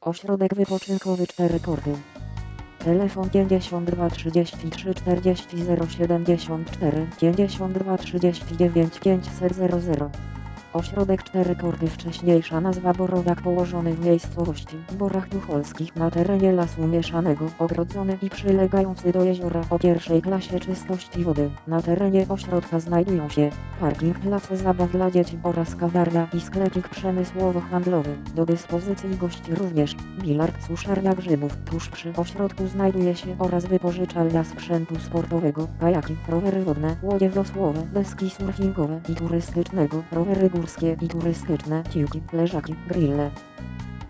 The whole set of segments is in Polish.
Ośrodek wypoczynkowy 4 kordy. Telefon 52 33 40 074 52 39 500 00. Ośrodek Cztery Kordy wcześniejsza nazwa Borowak położony w miejscowości Borach Tucholskich na terenie Lasu Mieszanego, ogrodzony i przylegający do jeziora o pierwszej klasie czystości wody. Na terenie ośrodka znajdują się parking, plac zabaw dla dzieci oraz kawiarnia i sklepik przemysłowo-handlowy. Do dyspozycji gości również bilard, suszarnia grzybów. Tuż przy ośrodku znajduje się oraz wypożyczalnia sprzętu sportowego, kajaki, rowery wodne, łodzie wiosłowe, deski surfingowe i turystycznego, rowery górskie górskie i turystyczne, piłki, leżaki, grille.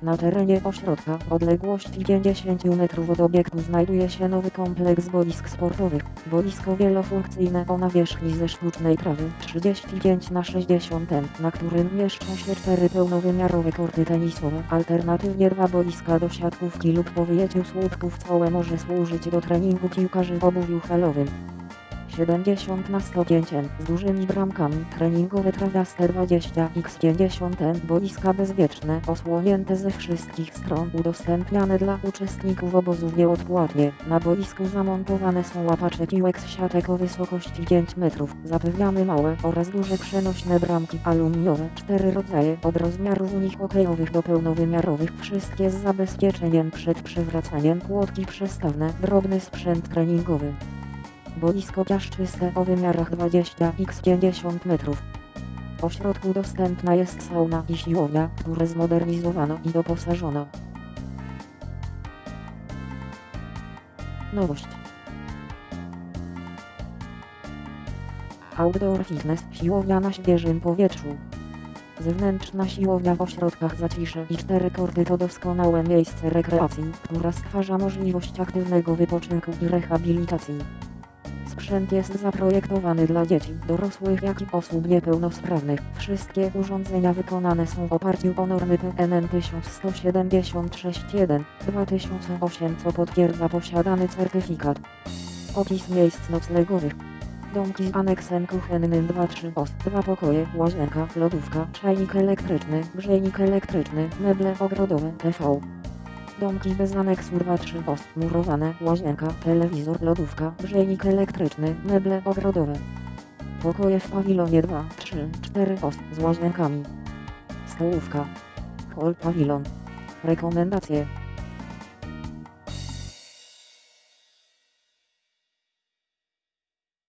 Na terenie ośrodka, odległości 50 metrów od obiektu znajduje się nowy kompleks boisk sportowych. Boisko wielofunkcyjne o nawierzchni ze sztucznej trawy 35 na 60 m, na którym mieszczą się cztery pełnowymiarowe korty tenisowe, alternatywnie dwa boiska do siatkówki lub po wyjęciu słupków całe może służyć do treningu piłkarzy w obuwiu halowym. 70 na 105 m z dużymi bramkami, treningowe trawiaste 20 x 50 m boiska bezwieczne, osłonięte ze wszystkich stron, udostępniane dla uczestników obozów nieodpłatnie. Na boisku zamontowane są łapacze piłek z siatek o wysokości 5 metrów. Zapewniamy małe oraz duże przenośne bramki aluminiowe, cztery rodzaje, od rozmiarów u nich hokejowych do pełnowymiarowych, wszystkie z zabezpieczeniem przed przewracaniem, płotki przestawne, drobny sprzęt treningowy. Boisko piaszczyste o wymiarach 20 x 50 metrów. W środku dostępna jest sauna i siłownia, które zmodernizowano i doposażono. Nowość. Outdoor Fitness, siłownia na świeżym powietrzu. Zewnętrzna siłownia w ośrodkach zacisze i cztery kordy to doskonałe miejsce rekreacji, która stwarza możliwość aktywnego wypoczynku i rehabilitacji. Sprzęt jest zaprojektowany dla dzieci, dorosłych jak i osób niepełnosprawnych. Wszystkie urządzenia wykonane są w oparciu o normy PNN 1176-1 2008 co potwierdza posiadany certyfikat. Opis miejsc noclegowych. Domki z aneksem kuchennym 2-3 os, dwa pokoje, łazienka, lodówka, czajnik elektryczny, grzejnik elektryczny, meble ogrodowe, TV. Domki bez aneksu 2-3 os, murowane, łazienka, telewizor, lodówka, grzejnik elektryczny, meble ogrodowe. Pokoje w pawilonie 2, 3, 4 os, z łazienkami. Stołówka. Hol pawilon. Rekomendacje.